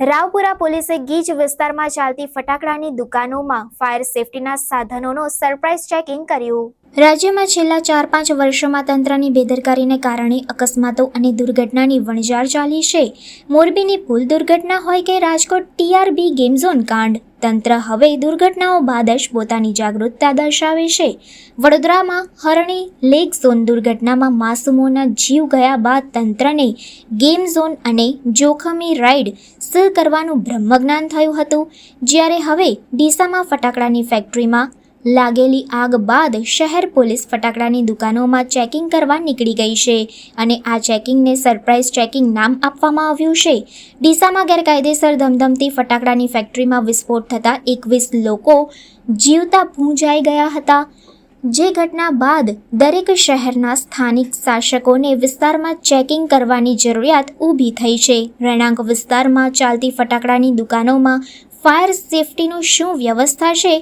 રાવપુરા પોલીસે ગીજ વિસ્તારમાં ચાલતી ફટાકડાની દુકાનોમાં ફાયર સેફટીના સાધનોનો સરપ્રાઇઝ ચેકિંગ કર્યું. રાજ્યમાં છેલ્લા ચાર પાંચ વર્ષોમાં તંત્રની બેદરકારીને કારણે અકસ્માતો અને દુર્ઘટનાની વણઝાર ચાલી છે. મોરબીની પુલ દુર્ઘટના હોય કે રાજકોટ ટીઆરબી ગેમ ઝોન કાંડ, તંત્ર હવે દુર્ઘટનાઓ બાદ જ પોતાની જાગૃતતા દર્શાવે છે. વડોદરામાં હરણી લેક ઝોન દુર્ઘટનામાં માસૂમોના જીવ ગયા બાદ તંત્રને ગેમ ઝોન અને જોખમી રાઇડ સીલ કરવાનું બ્રહ્મજ્ઞાન થયું હતું. જ્યારે હવે ડીસામાં ફટાકડાની ફેક્ટરીમાં લાગેલી આગ બાદ શહેર પોલીસ ફટાકડાની દુકાનોમાં ચેકિંગ કરવા નીકળી ગઈ છે અને આ ચેકિંગને સરપ્રાઇઝ ચેકિંગ નામ આપવામાં આવ્યું છે. ડીસામાં ગેરકાયદેસર ધમધમતી ફટાકડાની ફેક્ટરીમાં વિસ્ફોટ થતાં એકવીસ લોકો જીવતા ભૂંજાઈ ગયા હતા. જે ઘટના બાદ દરેક શહેરના સ્થાનિક શાસકોને વિસ્તારમાં ચેકિંગ કરવાની જરૂરિયાત ઊભી થઈ છે. રહેણાંક વિસ્તારમાં ચાલતી ફટાકડાની દુકાનોમાં ફાયર સેફટીનું શું વ્યવસ્થા છે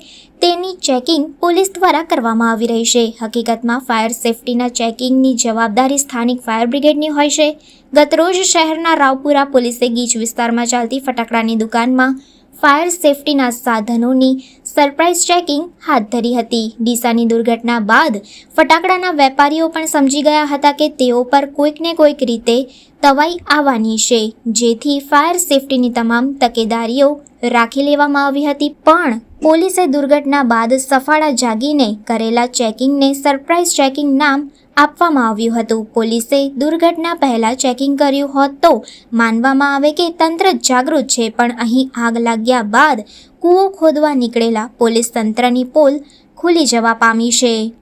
તેની ચેકિંગ પોલીસ દ્વારા કરવામાં આવી રહી છે. હકીકતમાં ફાયર સેફટીના ચેકિંગની જવાબદારી સ્થાનિક ફાયર બ્રિગેડની હોય છે. ગતરોજ શહેરના રાવપુરા પોલીસે ગીચ વિસ્તારમાં ચાલતી ફટાકડાની દુકાનમાં ફાયર સેફટીના સાધનોની સરપ્રાઇઝ ચેકિંગ હાથ ધરી હતી. ડીસાની દુર્ઘટના બાદ ફટાકડાના વેપારીઓ પણ સમજી ગયા હતા કે તેઓ પર કોઈકને કોઈક રીતે તવાઈ આવવાની છે. જેથી ફાયર સેફટીની તમામ તકેદારીઓ રાખી લેવામાં આવી હતી, પણ પોલીસે દુર્ઘટના બાદ સફાળા જાગીને કરેલા ચેકિંગને સરપ્રાઇઝ ચેકિંગ નામ આપવામાં આવ્યું હતું. પોલીસે દુર્ઘટના પહેલાં ચેકિંગ કર્યું હોત તો માનવામાં આવે કે તંત્ર જાગૃત છે, પણ અહીં આગ લાગ્યા બાદ કૂવો ખોદવા નીકળેલા પોલીસ તંત્રની પોલ ખુલી જવા પામી છે.